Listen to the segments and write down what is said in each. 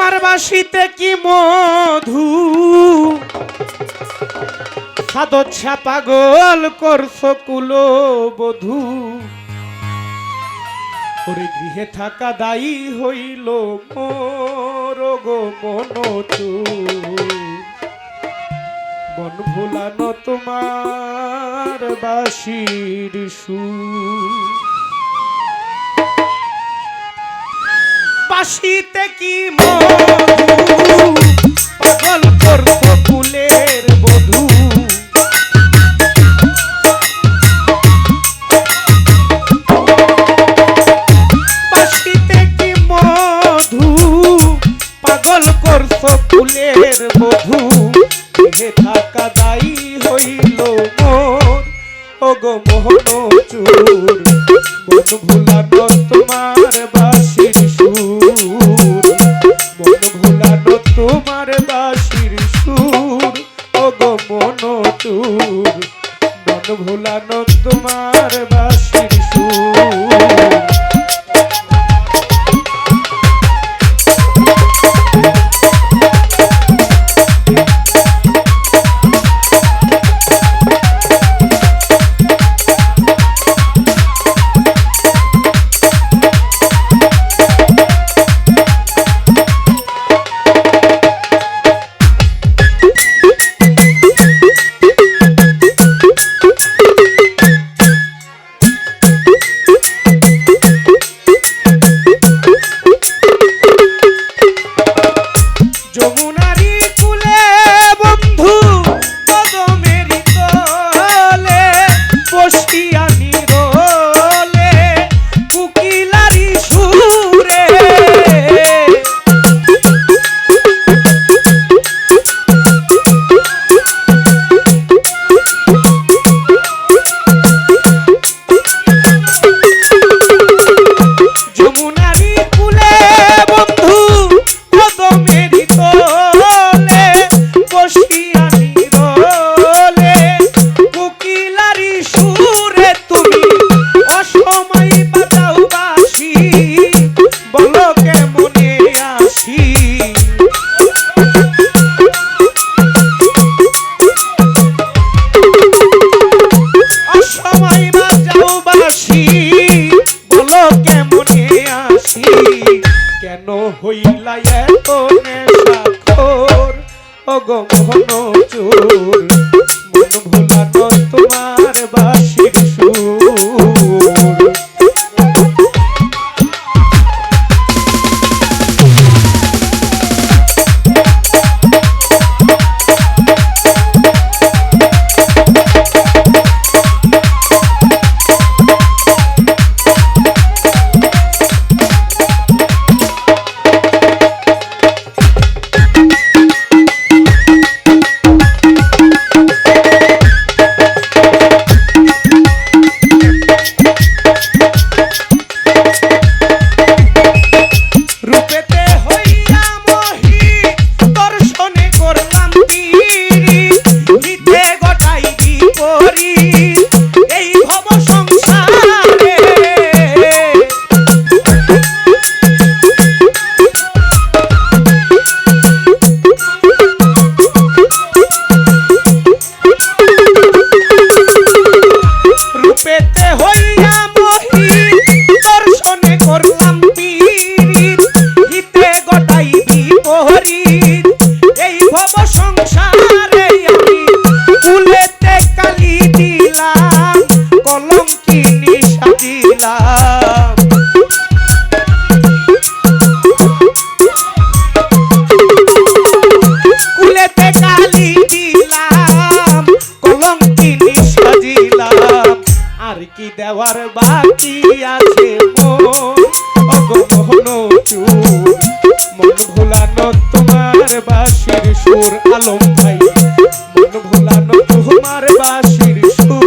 তোমার বাসিতে কি মধু? সাদচ্ছা পাগল করছ কুলো বধু ওরে গৃহে থাকা দায়ী হইল মোরগ মনচু। মন ভোলানো তোমার বাসির সুর বাসিতে কি মধু? পাগল করব ফুলের বধূ। সুর মন ভোলানো তোমার Basu mucho una shady shoes.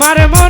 আমার মন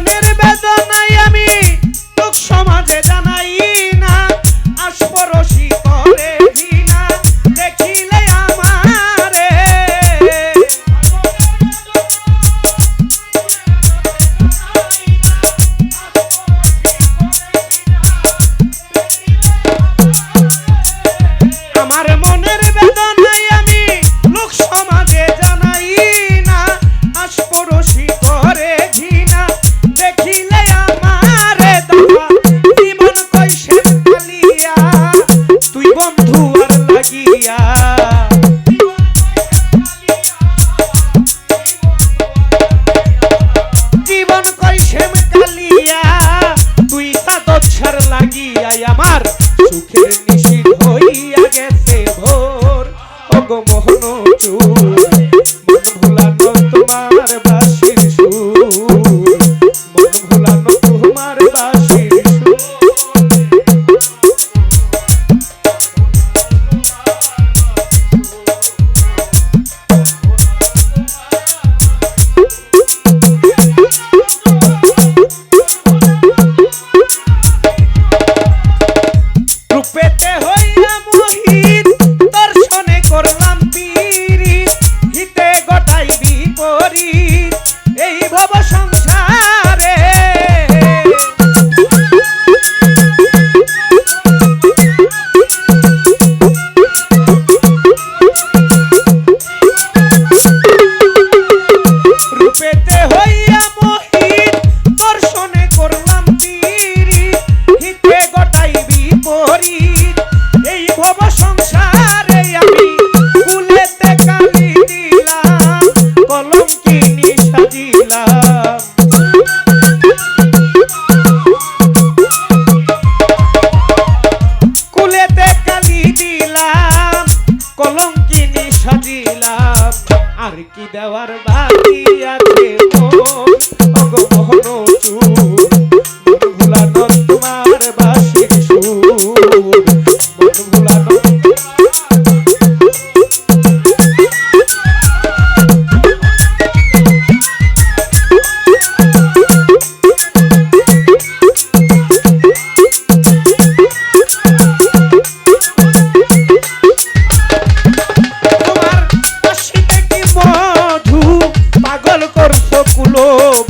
গো